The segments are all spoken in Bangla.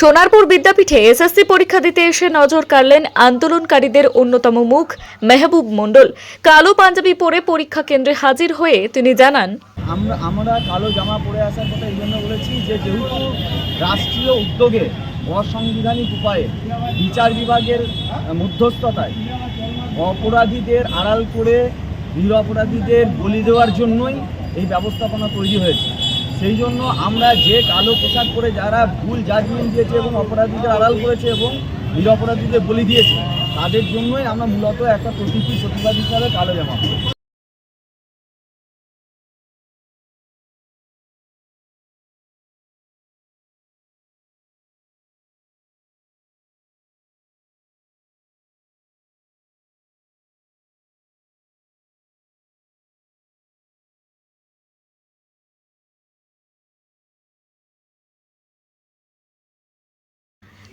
সোনারপুর বিদ্যাপীঠে এসএসসি পরীক্ষা দিতে এসে নজর কাড়লেন আন্দোলনকারীদের অন্যতম মুখ, মেহবুব মণ্ডল। কালো পাঞ্জাবি পরে পরীক্ষা কেন্দ্রে হাজির হয়ে তিনি জানান, আমরা আমরা কালো জামা পরে আসার কথা এই জন্য বলেছি যে যেহেতু রাষ্ট্রীয় উদ্যোগে অসাংবিধানিক উপায়ে বিচার বিভাগের মধ্যস্থতায় অপরাধীদের আড়াল করে নিরপরাধীদের বলি দেওয়ার জন্যই এই ব্যবস্থাপনা তৈরি হয়েছে। সেই জন্য আমরা যে কালো পোশাক পরে যারা ভুল জাজমেন্ট দিয়েছে এবং অপরাধীদের আড়াল করেছে এবং নিরপরাধীদের বলি দিয়েছে, তাদের জন্যই আমরা মূলত একটা প্রতীকী প্রতিবাদ হিসাবে কালো জামা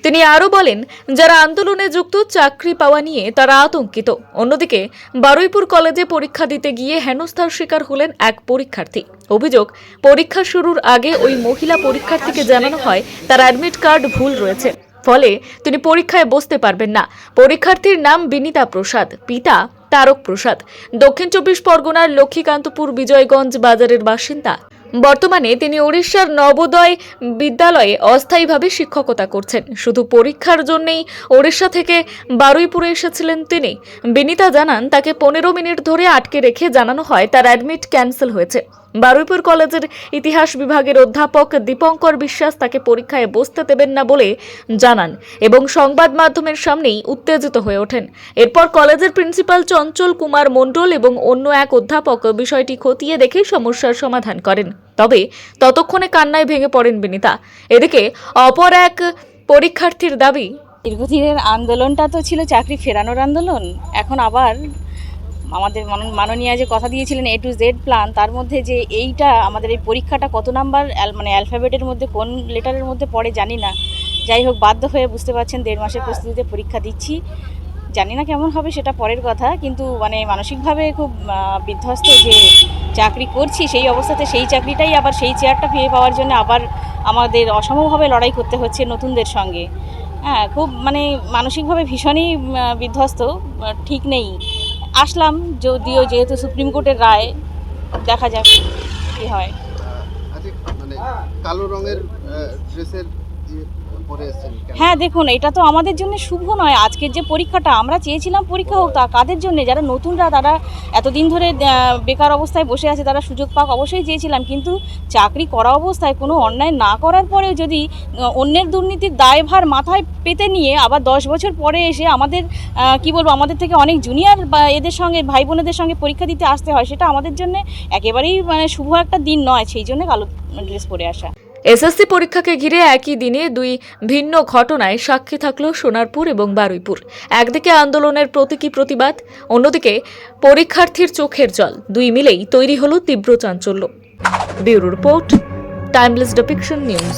তিনি আরও বলেন, যারা আন্দোলনে যুক্ত, চাকরি পাওয়া নিয়ে তারা আতঙ্কিত। অন্যদিকে, বারুইপুর কলেজে পরীক্ষা দিতে গিয়ে হেনস্থার শিকার হলেন এক পরীক্ষার্থী। অভিযোগ, পরীক্ষা শুরুর আগে ওই মহিলা পরীক্ষার্থীকে জানানো হয়, তার অ্যাডমিট কার্ড ভুল রয়েছে। ফলে তিনি পরীক্ষায় বসতে পারবেন না। পরীক্ষার্থীর নাম বিনিতা প্রসাদ, পিতা তারক প্রসাদ। দক্ষিণ চব্বিশ পরগনার লক্ষ্মীকান্তপুর বিজয়গঞ্জ বাজারের বাসিন্দা বর্তমানে তিনি উড়িষ্যার নবোদয় বিদ্যালয়ে অস্থায়ীভাবে শিক্ষকতা করছেন। শুধু পরীক্ষার জন্যেই ওড়িশা থেকে বারুইপুরে এসেছিলেন তিনি। বিনিতা জানান, তাকে পনেরো মিনিট ধরে আটকে রেখে জানানো হয় তার অ্যাডমিট ক্যান্সেল হয়েছে। বারুইপুর কলেজের ইতিহাস বিভাগের অধ্যাপক দীপঙ্কর বিশ্বাস তাকে পরীক্ষায় বসতে দেবেন না বলে জানান এবং সংবাদ মাধ্যমের সামনেই উত্তেজিত হয়ে ওঠেন। এরপর কলেজের প্রিন্সিপাল চঞ্চল কুমার মণ্ডল এবং অন্য এক অধ্যাপক বিষয়টি খতিয়ে দেখে সমস্যার সমাধান করেন। তবে ততক্ষণে কান্নায় ভেঙে পড়েন বিনিতা। এদিকে অপর এক পরীক্ষার্থীর দাবি, দীর্ঘদিনের আন্দোলনটা তো ছিল চাকরি ফেরানোর আন্দোলন, এখন আবার আমাদের মানন- মাননীয়া যে কথা দিয়েছিলেন এ টু জেড প্ল্যান তার মধ্যে যে এইটা, আমাদের এই পরীক্ষাটা কত নাম্বার মানে অ্যালফাবেটের মধ্যে, কোন লেটারের মধ্যে পড়ে জানি না। যাই হোক, বাধ্য হয়ে বুঝতে পারছেন, দেড় মাসের প্রস্তুতিতে পরীক্ষা দিচ্ছি। জানি না কেমন হবে, সেটা পরের কথা, কিন্তু মানে মানসিকভাবে খুব বিধ্বস্ত যে চাকরি করছি, সেই অবস্থাতে সেই চাকরিটাই আবার সেই চেয়ারটা ফিরে পাওয়ার জন্য আবার আমাদের অসমভাবে লড়াই করতে হচ্ছে নতুনদের সঙ্গে। হ্যাঁ খুব মানে মানসিকভাবে ভীষণই বিধ্বস্ত ঠিক নেই। আসলাম, যদিও যেহেতু সুপ্রিম কোর্টের রায়, দেখা যাক কি হয় আচ্ছা মানে কালো রঙের ড্রেসের? হ্যাঁ দেখুন, এটা তো আমাদের জন্য শুভ নয়। আজকের যে পরীক্ষাটা, আমরা চেয়েছিলাম পরীক্ষা হোক, তা কাদের জন্য? যারা নতুনরা, তারা এতদিন ধরে বেকার অবস্থায় বসে আছে, তারা সুযোগ পাক অবশ্যই চেয়েছিলাম। কিন্তু চাকরি করা অবস্থায় কোনো অন্যায় না করার পরেও যদি অন্যের দুর্নীতির দায়ভার মাথায় পেতে নিয়ে আবার দশ বছর পরে এসে আমাদের কি বলব, আমাদের থেকে অনেক জুনিয়র এদের সঙ্গে ভাই বোনেদের সঙ্গে পরীক্ষা দিতে আসতে হয়, সেটা আমাদের জন্য একেবারেই মানে শুভ একটা দিন নয়। সেই জন্য কালো ড্রেস পরে আসা। এসএসসি পরীক্ষাকে ঘিরে একই দিনে দুই ভিন্ন ঘটনায় সাক্ষী থাকল সোনারপুর এবং বারুইপুর। একদিকে আন্দোলনের প্রতীকী প্রতিবাদ, অন্যদিকে পরীক্ষার্থীর চোখের জল। দুই মিলেই তৈরি হলো তীব্র চাঞ্চল্য। Bureau report, timeless depiction news.